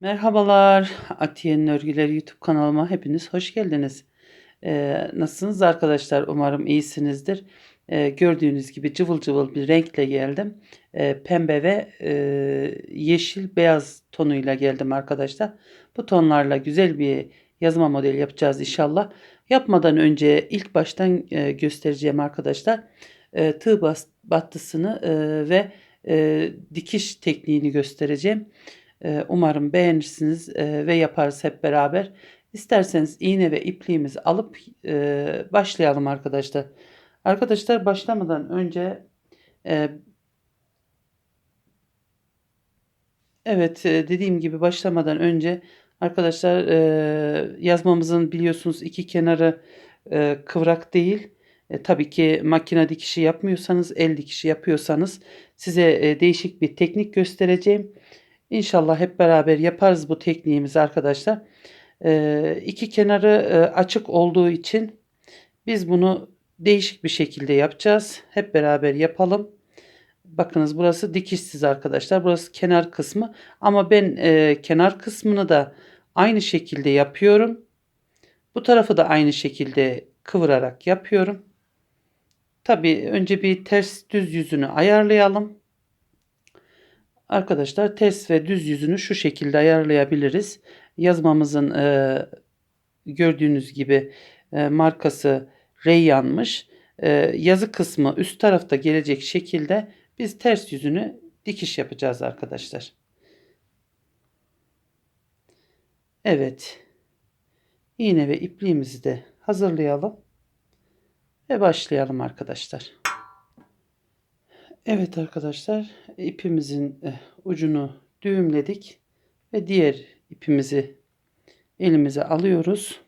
Merhabalar, Atiye'nin Örgüleri YouTube kanalıma hepiniz hoş geldiniz. Ee, nasılsınız arkadaşlar? Umarım iyisinizdir. Ee, gördüğünüz gibi cıvıl cıvıl bir renkle geldim. Ee, pembe ve e, yeşil beyaz tonuyla geldim arkadaşlar. Bu tonlarla güzel bir yazma modeli yapacağız inşallah. Yapmadan önce ilk baştan e, göstereceğim arkadaşlar. E, tığ battısını e, ve e, dikiş tekniğini göstereceğim. Ee, Umarım beğenirsiniz e, ve yaparız hep beraber. İsterseniz iğne ve ipliğimizi alıp e, başlayalım arkadaşlar. Arkadaşlar başlamadan önce e, evet dediğim gibi başlamadan önce arkadaşlar yazmamızın biliyorsunuz iki kenarı kıvrak değil. E, tabii ki makine dikişi yapmıyorsanız el dikişi yapıyorsanız size e, değişik bir teknik göstereceğim. İnşallah hep beraber yaparız bu tekniğimizi arkadaşlar. Ee, iki kenarı e, açık olduğu için biz bunu değişik bir şekilde yapacağız. Hep beraber yapalım. Bakınız burası dikişsiz arkadaşlar. Burası kenar kısmı. Ama ben e, kenar kısmını da aynı şekilde yapıyorum. Bu tarafı da aynı şekilde kıvırarak yapıyorum. Tabii önce bir ters düz yüzünü ayarlayalım. Arkadaşlar ters ve düz yüzünü şu şekilde ayarlayabiliriz. Yazmamızın e, gördüğünüz gibi e, markası Reyyan'mış. E, yazı kısmı üst tarafta gelecek şekilde biz ters yüzünü dikiş yapacağız arkadaşlar. Evet. İğne ve ipliğimizi de hazırlayalım ve başlayalım arkadaşlar. Evet arkadaşlar ipimizin eh, ucunu düğümledik ve diğer ipimizi elimize alıyoruz.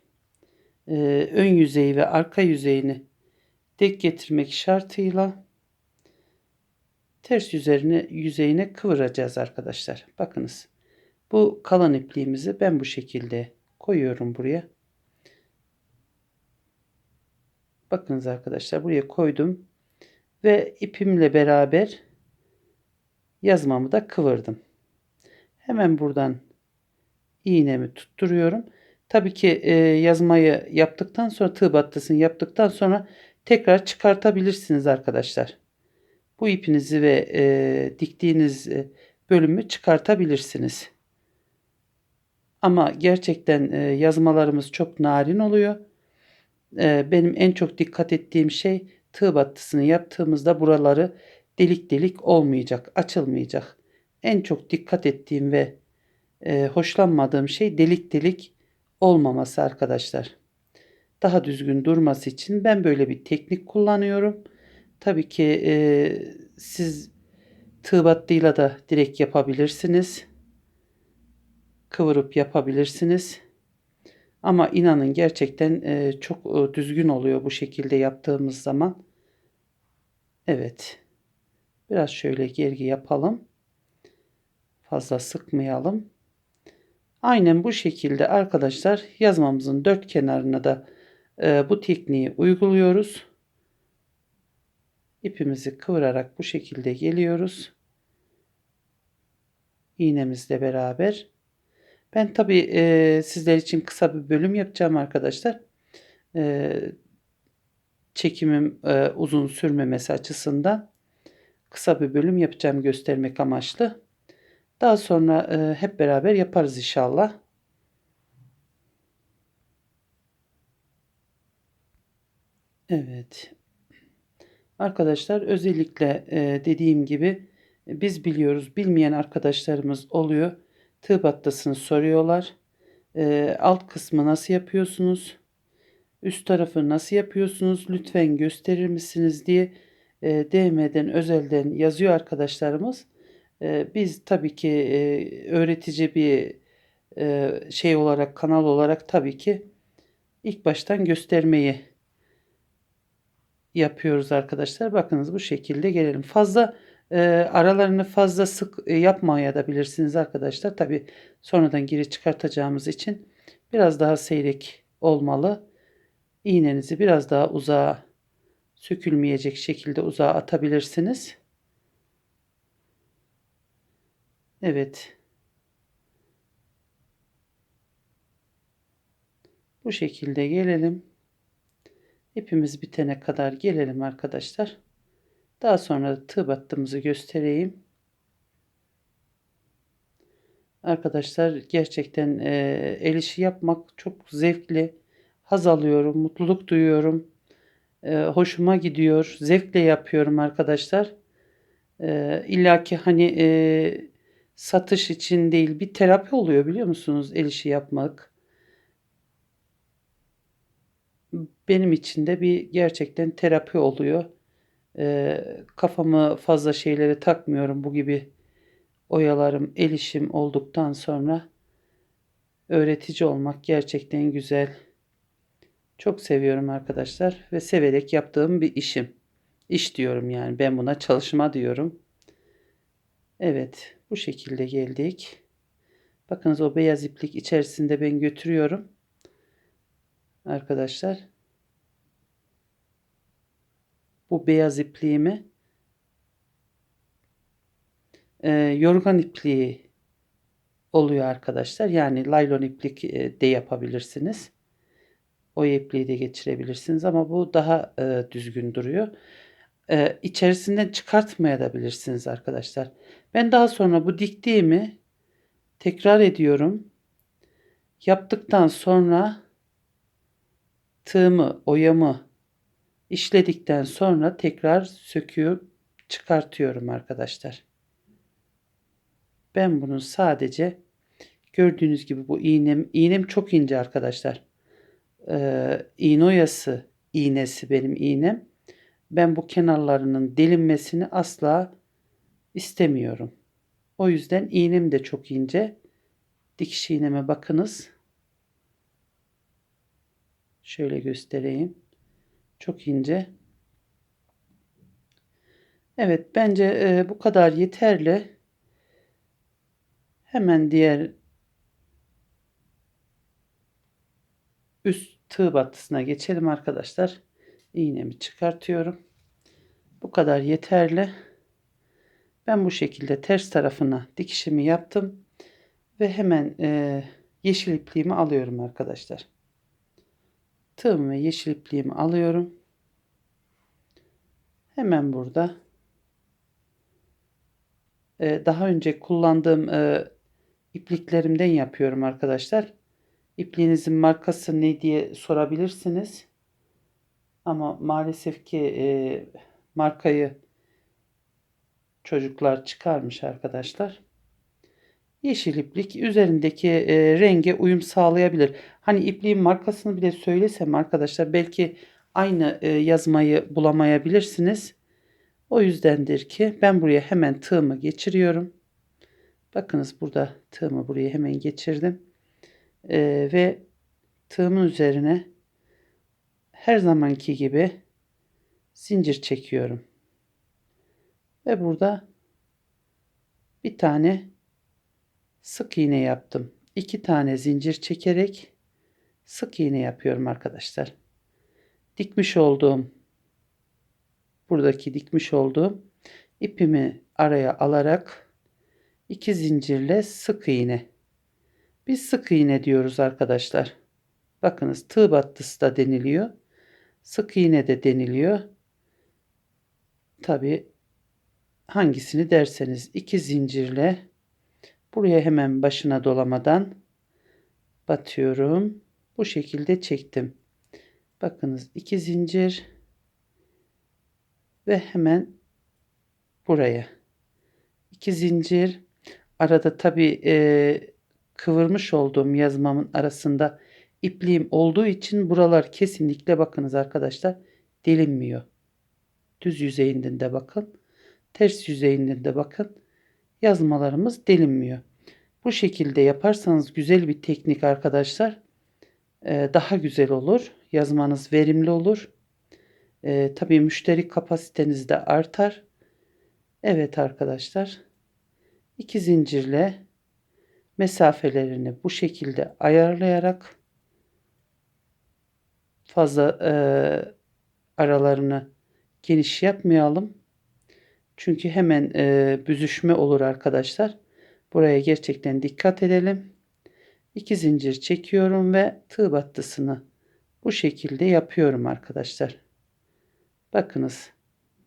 Ee, ön yüzeyi ve arka yüzeyini denk getirmek şartıyla ters üzerine yüzeyine kıvıracağız arkadaşlar. Bakınız bu kalan ipliğimizi ben bu şekilde koyuyorum buraya. Bakınız arkadaşlar buraya koydum ve ipimle beraber yazmamı da kıvırdım. Hemen buradan iğnemi tutturuyorum. Tabii ki e, yazmayı yaptıktan sonra tığ battısını yaptıktan sonra tekrar çıkartabilirsiniz arkadaşlar. Bu ipinizi ve e, diktiğiniz e, bölümü çıkartabilirsiniz. Ama gerçekten e, yazmalarımız çok narin oluyor. E, benim en çok dikkat ettiğim şey tığ battısını yaptığımızda buraları delik delik olmayacak, açılmayacak. En çok dikkat ettiğim ve e, hoşlanmadığım şey delik delik olmaması arkadaşlar. Daha düzgün durması için ben böyle bir teknik kullanıyorum. Tabii ki e, siz tığ battıyla da direkt yapabilirsiniz. Kıvırıp yapabilirsiniz. Ama inanın gerçekten e, çok e, düzgün oluyor bu şekilde yaptığımız zaman. Evet. Biraz şöyle gergi yapalım. Fazla sıkmayalım. Aynen bu şekilde arkadaşlar yazmamızın dört kenarına da e, bu tekniği uyguluyoruz. İpimizi kıvırarak bu şekilde geliyoruz. İğnemizle beraber. Ben tabi e, sizler için kısa bir bölüm yapacağım arkadaşlar. E, çekimim e, uzun sürmemesi açısından kısa bir bölüm yapacağım göstermek amaçlı. Daha sonra e, hep beraber yaparız inşallah. Evet. Arkadaşlar özellikle e, dediğim gibi biz biliyoruz bilmeyen arkadaşlarımız oluyor. Tığ battasını soruyorlar. E, alt kısmı nasıl yapıyorsunuz? Üst tarafı nasıl yapıyorsunuz? Lütfen gösterir misiniz diye e, DM'den özelden yazıyor arkadaşlarımız. E, biz tabii ki e, öğretici bir e, şey olarak kanal olarak tabii ki ilk baştan göstermeyi yapıyoruz arkadaşlar. Bakınız bu şekilde gelelim. Fazla e, aralarını fazla sık e, yapmaya da bilirsiniz arkadaşlar. Tabi sonradan geri çıkartacağımız için biraz daha seyrek olmalı. İğnenizi biraz daha uzağa sökülmeyecek şekilde uzağa atabilirsiniz. Evet. Bu şekilde gelelim. İpimiz bitene kadar gelelim arkadaşlar. Daha sonra tığ battığımızı göstereyim. Arkadaşlar gerçekten e, el işi yapmak çok zevkli. Haz alıyorum, mutluluk duyuyorum. E, hoşuma gidiyor. Zevkle yapıyorum arkadaşlar. E, İlla ki hani e, satış için değil bir terapi oluyor biliyor musunuz el işi yapmak. Benim için de bir gerçekten terapi oluyor. E, kafamı fazla şeylere takmıyorum bu gibi oyalarım, el işim olduktan sonra öğretici olmak gerçekten güzel. Çok seviyorum arkadaşlar ve severek yaptığım bir işim. İş diyorum yani ben buna çalışma diyorum. Evet bu şekilde geldik. Bakınız o beyaz iplik içerisinde ben götürüyorum. Arkadaşlar. Bu beyaz ipliğimi e, yorgan ipliği oluyor arkadaşlar. Yani laylon iplik e, de yapabilirsiniz. O ipliği de geçirebilirsiniz ama bu daha e, düzgün duruyor. E, içerisinden çıkartmaya da bilirsiniz arkadaşlar. Ben daha sonra bu diktiğimi tekrar ediyorum. Yaptıktan sonra tığımı, oyamı işledikten sonra tekrar söküyor, çıkartıyorum arkadaşlar. Ben bunu sadece gördüğünüz gibi bu iğnem, iğnem çok ince arkadaşlar. Ee, iğne oyası iğnesi benim iğnem. Ben bu kenarlarının delinmesini asla istemiyorum. O yüzden iğnem de çok ince. Dikiş iğneme bakınız. Şöyle göstereyim. Çok ince. Evet bence e, bu kadar yeterli. Hemen diğer üst tığ battısına geçelim arkadaşlar. İğnemi çıkartıyorum. Bu kadar yeterli. Ben bu şekilde ters tarafına dikişimi yaptım. Ve hemen e, yeşil ipliğimi alıyorum arkadaşlar. Tığımı ve yeşil ipliğimi alıyorum. Hemen burada e, daha önce kullandığım e, ipliklerimden yapıyorum arkadaşlar. İpliğinizin markası ne diye sorabilirsiniz. Ama maalesef ki e, markayı çocuklar çıkarmış arkadaşlar. Yeşil iplik üzerindeki e, renge uyum sağlayabilir. Hani ipliğin markasını bile söylesem arkadaşlar belki aynı e, yazmayı bulamayabilirsiniz. O yüzdendir ki ben buraya hemen tığımı geçiriyorum. Bakınız burada tığımı buraya hemen geçirdim. Ee, ve tığımın üzerine her zamanki gibi zincir çekiyorum. Ve burada bir tane sık iğne yaptım. İki tane zincir çekerek sık iğne yapıyorum arkadaşlar. Dikmiş olduğum buradaki dikmiş olduğum ipimi araya alarak iki zincirle sık iğne. Biz sık iğne diyoruz arkadaşlar. Bakınız tığ battısı da deniliyor. Sık iğne de deniliyor. Tabi hangisini derseniz iki zincirle buraya hemen başına dolamadan batıyorum. Bu şekilde çektim. Bakınız iki zincir ve hemen buraya iki zincir arada tabi e, kıvırmış olduğum yazmamın arasında ipliğim olduğu için buralar kesinlikle bakınız arkadaşlar delinmiyor. Düz yüzeyinden de bakın. Ters yüzeyinden de bakın. Yazmalarımız delinmiyor. Bu şekilde yaparsanız güzel bir teknik arkadaşlar. Ee, daha güzel olur. Yazmanız verimli olur. Ee, tabii müşteri kapasiteniz de artar. Evet arkadaşlar iki zincirle mesafelerini bu şekilde ayarlayarak fazla e, aralarını geniş yapmayalım. Çünkü hemen e, büzüşme olur arkadaşlar. Buraya gerçekten dikkat edelim. 2 zincir çekiyorum ve tığ battısını bu şekilde yapıyorum arkadaşlar. Bakınız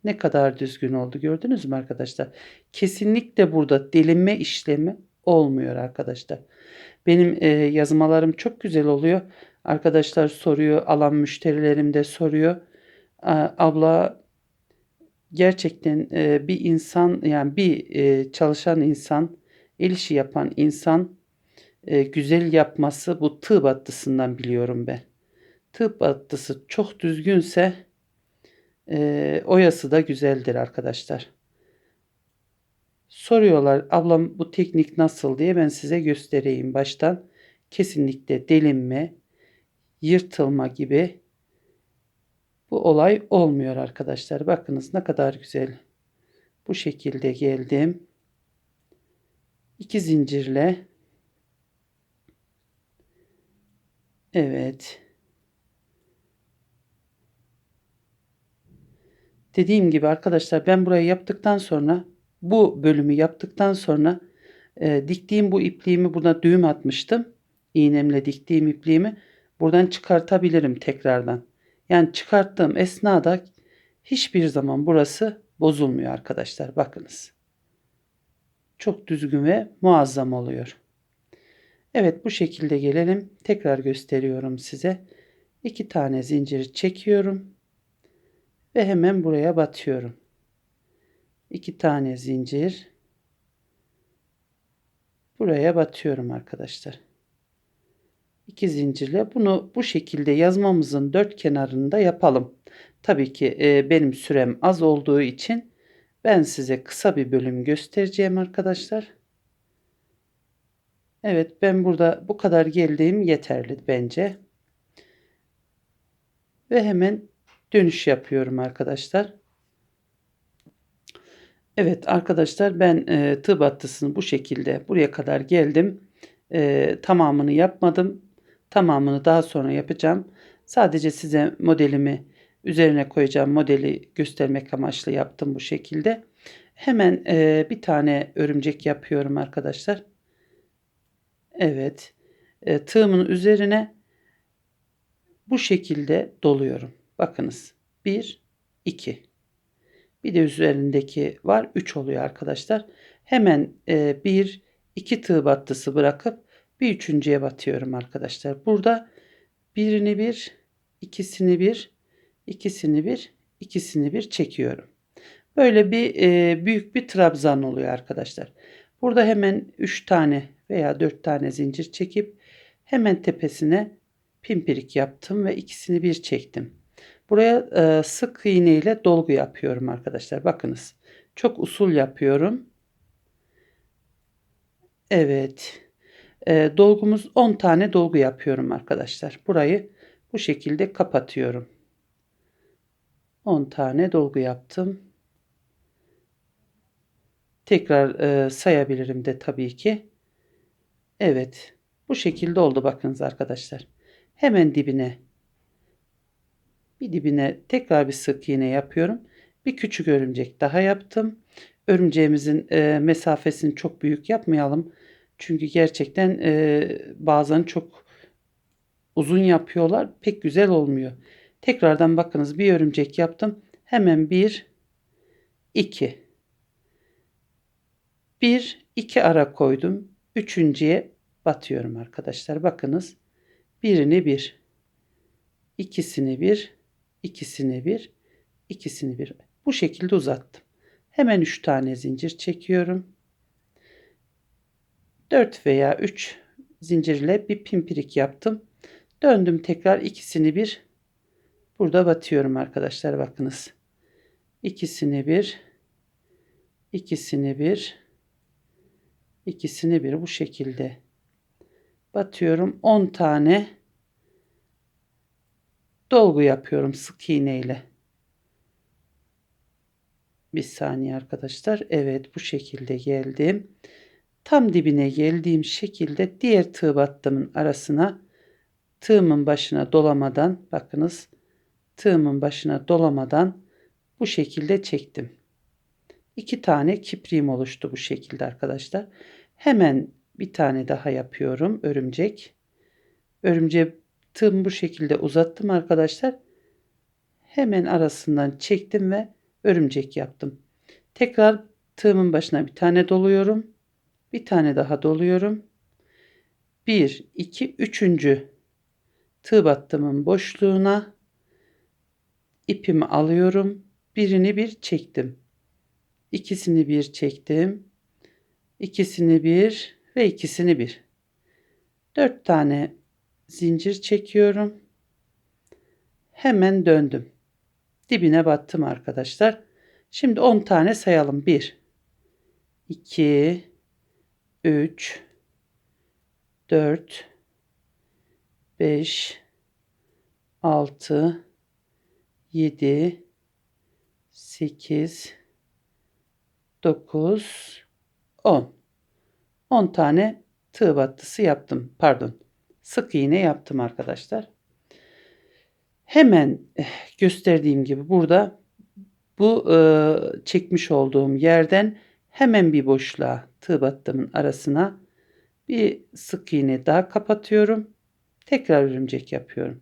ne kadar düzgün oldu gördünüz mü arkadaşlar? Kesinlikle burada delinme işlemi olmuyor arkadaşlar. Benim e, yazmalarım çok güzel oluyor. Arkadaşlar soruyor, alan müşterilerim de soruyor. Abla gerçekten e, bir insan yani bir e, çalışan insan, el işi yapan insan e, güzel yapması bu tığ battısından biliyorum ben. Tığ battısı çok düzgünse e, oyası da güzeldir arkadaşlar. Soruyorlar ablam bu teknik nasıl diye ben size göstereyim baştan. Kesinlikle delinme, yırtılma gibi bu olay olmuyor arkadaşlar. Bakınız ne kadar güzel. Bu şekilde geldim. İki zincirle Evet. Dediğim gibi arkadaşlar ben burayı yaptıktan sonra bu bölümü yaptıktan sonra e, diktiğim bu ipliğimi burada düğüm atmıştım. İğnemle diktiğim ipliğimi buradan çıkartabilirim tekrardan. Yani çıkarttığım esnada hiçbir zaman burası bozulmuyor arkadaşlar. Bakınız. Çok düzgün ve muazzam oluyor. Evet bu şekilde gelelim. Tekrar gösteriyorum size. İki tane zincir çekiyorum. Ve hemen buraya batıyorum. İki tane zincir. Buraya batıyorum arkadaşlar. İki zincirle bunu bu şekilde yazmamızın dört kenarında yapalım. Tabii ki e, benim sürem az olduğu için ben size kısa bir bölüm göstereceğim arkadaşlar. Evet ben burada bu kadar geldiğim yeterli bence. Ve hemen dönüş yapıyorum arkadaşlar. Evet arkadaşlar ben e, tığ battısını bu şekilde buraya kadar geldim. E, tamamını yapmadım. Tamamını daha sonra yapacağım. Sadece size modelimi üzerine koyacağım modeli göstermek amaçlı yaptım bu şekilde. Hemen e, bir tane örümcek yapıyorum arkadaşlar. Evet. E, tığımın üzerine bu şekilde doluyorum. Bakınız. 1, 2. Bir de üzerindeki var. 3 oluyor arkadaşlar. Hemen e, 1, 2 tığ battısı bırakıp bir üçüncüye batıyorum arkadaşlar. Burada birini bir, ikisini bir, ikisini bir, ikisini bir çekiyorum. Böyle bir e, büyük bir trabzan oluyor arkadaşlar. Burada hemen 3 tane veya 4 tane zincir çekip hemen tepesine pimpirik yaptım ve ikisini bir çektim. Buraya e, sık iğne ile dolgu yapıyorum arkadaşlar. Bakınız. Çok usul yapıyorum. Evet. E, dolgumuz 10 tane dolgu yapıyorum arkadaşlar. Burayı bu şekilde kapatıyorum. 10 tane dolgu yaptım. Tekrar e, sayabilirim de tabii ki. Evet. Bu şekilde oldu bakınız arkadaşlar. Hemen dibine bir dibine tekrar bir sık iğne yapıyorum. Bir küçük örümcek daha yaptım. Örümceğimizin e, mesafesini çok büyük yapmayalım. Çünkü gerçekten e, bazen çok uzun yapıyorlar. Pek güzel olmuyor. Tekrardan bakınız bir örümcek yaptım. Hemen bir, iki. Bir, iki ara koydum. Üçüncüye batıyorum arkadaşlar. Bakınız. Birini bir. ikisini bir. ikisini bir. ikisini bir. Bu şekilde uzattım. Hemen üç tane zincir çekiyorum. 4 veya 3 zincirle bir pimpirik yaptım. Döndüm tekrar ikisini bir burada batıyorum arkadaşlar bakınız. İkisini bir ikisini bir ikisini bir bu şekilde batıyorum 10 tane dolgu yapıyorum sık iğne ile. Bir saniye arkadaşlar. Evet bu şekilde geldim tam dibine geldiğim şekilde diğer tığ battımın arasına tığımın başına dolamadan bakınız tığımın başına dolamadan bu şekilde çektim. İki tane kipriğim oluştu bu şekilde arkadaşlar. Hemen bir tane daha yapıyorum örümcek. Örümceği tığımı bu şekilde uzattım arkadaşlar. Hemen arasından çektim ve örümcek yaptım. Tekrar tığımın başına bir tane doluyorum. Bir tane daha doluyorum. 1, 2, 3. tığ battımın boşluğuna ipimi alıyorum. Birini bir çektim. İkisini bir çektim. İkisini bir ve ikisini bir. Dört tane zincir çekiyorum. Hemen döndüm. Dibine battım arkadaşlar. Şimdi 10 tane sayalım. 1 2 3 4 5 6 7 8 9 10 10 tane tığ battısı yaptım. Pardon. Sık iğne yaptım arkadaşlar. Hemen eh, gösterdiğim gibi burada bu e, çekmiş olduğum yerden hemen bir boşluğa tığ battımın arasına bir sık iğne daha kapatıyorum. Tekrar örümcek yapıyorum.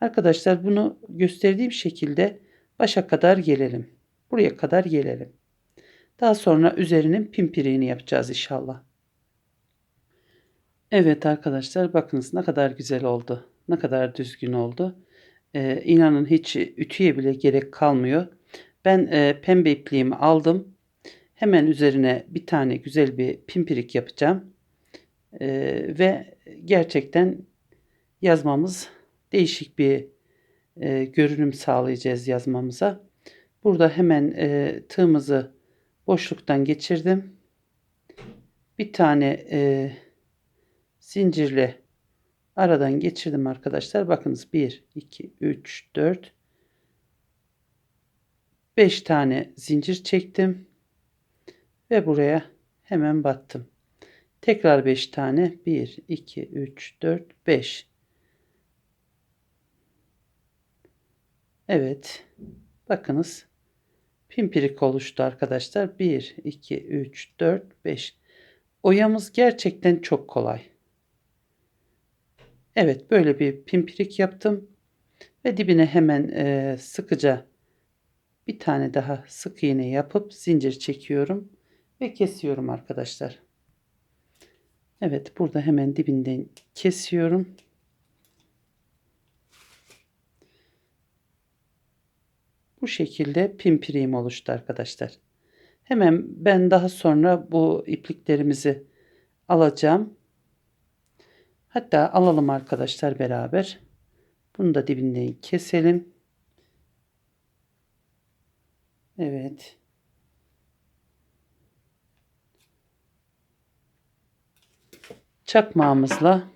Arkadaşlar bunu gösterdiğim şekilde başa kadar gelelim. Buraya kadar gelelim. Daha sonra üzerinin pimpiriğini yapacağız inşallah. Evet arkadaşlar bakınız ne kadar güzel oldu. Ne kadar düzgün oldu. Ee, inanın hiç ütüye bile gerek kalmıyor. Ben e, pembe ipliğimi aldım. Hemen üzerine bir tane güzel bir pimpirik yapacağım. Ee, ve gerçekten yazmamız değişik bir e, görünüm sağlayacağız yazmamıza. Burada hemen e, tığımızı boşluktan geçirdim. Bir tane e, zincirle aradan geçirdim arkadaşlar. Bakınız 1, 2, 3, 4, 5 tane zincir çektim. Ve buraya hemen battım. Tekrar 5 tane. 1, 2, 3, 4, 5. Evet. Bakınız. Pimpirik oluştu arkadaşlar. 1, 2, 3, 4, 5. Oyamız gerçekten çok kolay. Evet böyle bir pimpirik yaptım. Ve dibine hemen e, sıkıca bir tane daha sık iğne yapıp zincir çekiyorum. Ve kesiyorum arkadaşlar. Evet burada hemen dibinden kesiyorum. Bu şekilde pimpiriğim oluştu arkadaşlar. Hemen ben daha sonra bu ipliklerimizi alacağım. Hatta alalım arkadaşlar beraber. Bunu da dibinden keselim. Evet. Çakmağımızla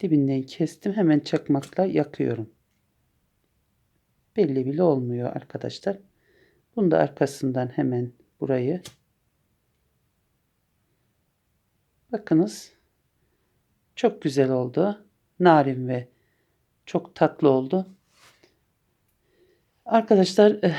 dibinden kestim. Hemen çakmakla yakıyorum. Belli bile olmuyor arkadaşlar. Bunu da arkasından hemen burayı bakınız çok güzel oldu. Narin ve çok tatlı oldu. Arkadaşlar eh,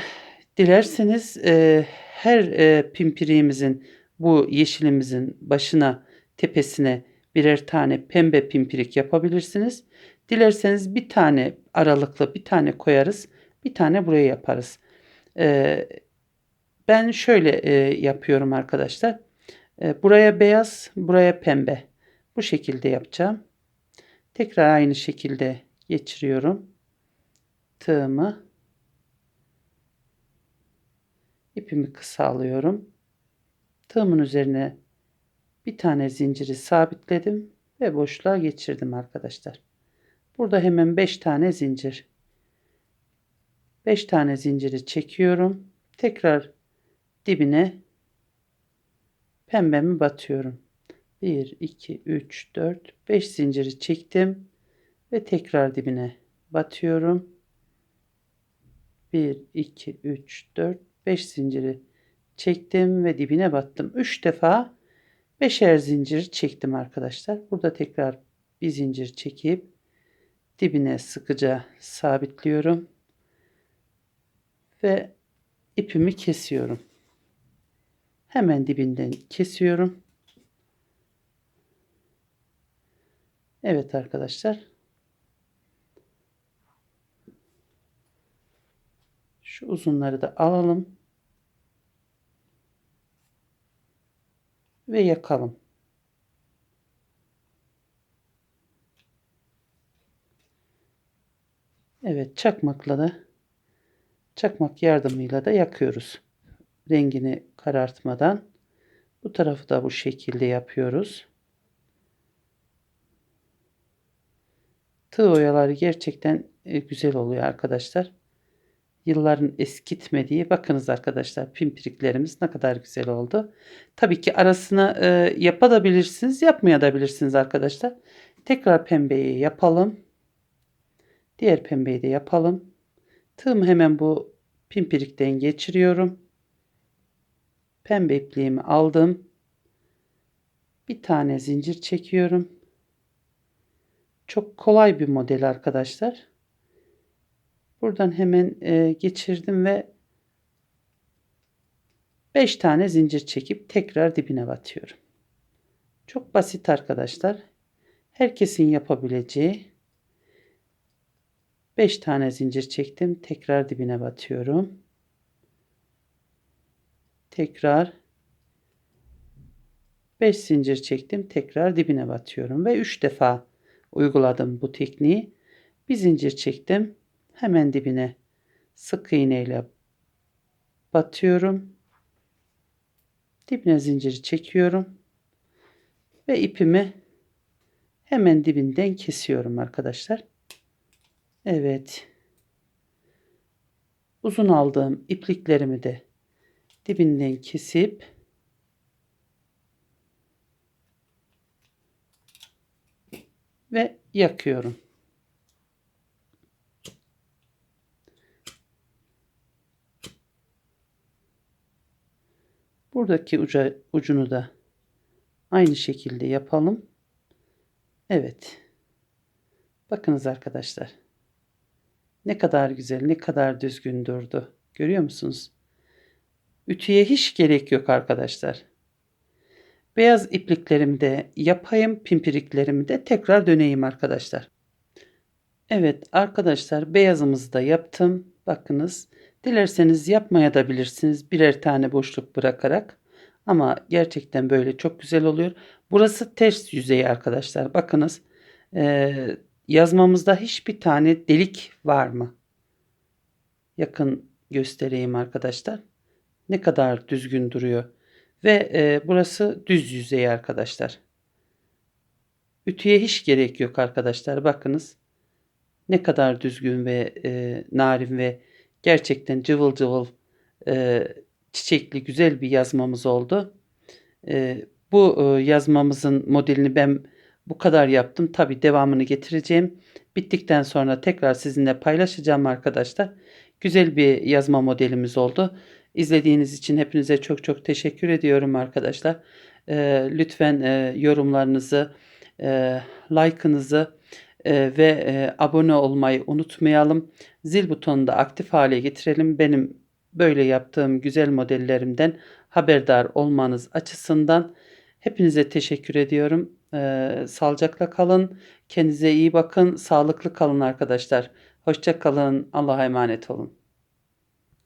dilerseniz eh, her eh, pimpiriğimizin bu yeşilimizin başına tepesine birer tane pembe pimpirik yapabilirsiniz. Dilerseniz bir tane aralıklı bir tane koyarız. Bir tane buraya yaparız. Ee, ben şöyle e, yapıyorum arkadaşlar. E, buraya beyaz, buraya pembe. Bu şekilde yapacağım. Tekrar aynı şekilde geçiriyorum. Tığımı. ipimi kısa alıyorum. Tığımın üzerine bir tane zinciri sabitledim ve boşluğa geçirdim arkadaşlar. Burada hemen 5 tane zincir. 5 tane zinciri çekiyorum. Tekrar dibine pembemi batıyorum. 1 2 3 4 5 zinciri çektim ve tekrar dibine batıyorum. 1 2 3 4 5 zinciri çektim ve dibine battım. 3 defa 5'er zincir çektim arkadaşlar. Burada tekrar bir zincir çekip dibine sıkıca sabitliyorum. Ve ipimi kesiyorum. Hemen dibinden kesiyorum. Evet arkadaşlar. Şu uzunları da alalım. Ve yakalım. Evet çakmakla da çakmak yardımıyla da yakıyoruz. Rengini karartmadan. Bu tarafı da bu şekilde yapıyoruz. Tığ oyaları gerçekten e, güzel oluyor arkadaşlar. Yılların eskitmediği bakınız arkadaşlar pimpiriklerimiz ne kadar güzel oldu. Tabii ki arasına e, yapabilirsiniz yapmayabilirsiniz arkadaşlar. Tekrar pembeyi yapalım. Diğer pembeyi de yapalım. Tığımı hemen bu pimpirikten geçiriyorum. Pembe ipliğimi aldım. Bir tane zincir çekiyorum. Çok kolay bir model arkadaşlar. Buradan hemen e, geçirdim ve 5 tane zincir çekip tekrar dibine batıyorum. Çok basit arkadaşlar. Herkesin yapabileceği 5 tane zincir çektim. Tekrar dibine batıyorum. Tekrar 5 zincir çektim. Tekrar dibine batıyorum ve 3 defa uyguladım bu tekniği. Bir zincir çektim. Hemen dibine sık iğne ile batıyorum. Dibine zinciri çekiyorum. Ve ipimi hemen dibinden kesiyorum arkadaşlar. Evet. Uzun aldığım ipliklerimi de dibinden kesip ve yakıyorum. Buradaki uca, ucunu da aynı şekilde yapalım. Evet. Bakınız arkadaşlar. Ne kadar güzel, ne kadar düzgün durdu. Görüyor musunuz? Ütüye hiç gerek yok arkadaşlar. Beyaz ipliklerimi de yapayım, pimpiriklerimi de tekrar döneyim arkadaşlar. Evet arkadaşlar beyazımızı da yaptım. Bakınız dilerseniz yapmaya da bilirsiniz birer tane boşluk bırakarak. Ama gerçekten böyle çok güzel oluyor. Burası ters yüzey arkadaşlar. Bakınız ee, yazmamızda hiçbir tane delik var mı? Yakın göstereyim arkadaşlar. Ne kadar düzgün duruyor. Ve e, burası düz yüzey arkadaşlar. Ütüye hiç gerek yok arkadaşlar. Bakınız ne kadar düzgün ve e, narin ve gerçekten cıvıl cıvıl e, çiçekli güzel bir yazmamız oldu. E, bu e, yazmamızın modelini ben bu kadar yaptım. Tabi devamını getireceğim. Bittikten sonra tekrar sizinle paylaşacağım arkadaşlar. Güzel bir yazma modelimiz oldu. İzlediğiniz için hepinize çok çok teşekkür ediyorum arkadaşlar. E, lütfen e, yorumlarınızı, e, like'ınızı e, ve e, abone olmayı unutmayalım. Zil butonunu da aktif hale getirelim. Benim böyle yaptığım güzel modellerimden haberdar olmanız açısından hepinize teşekkür ediyorum. E, sağlıcakla kalın. Kendinize iyi bakın. Sağlıklı kalın arkadaşlar. Hoşça kalın. Allah'a emanet olun.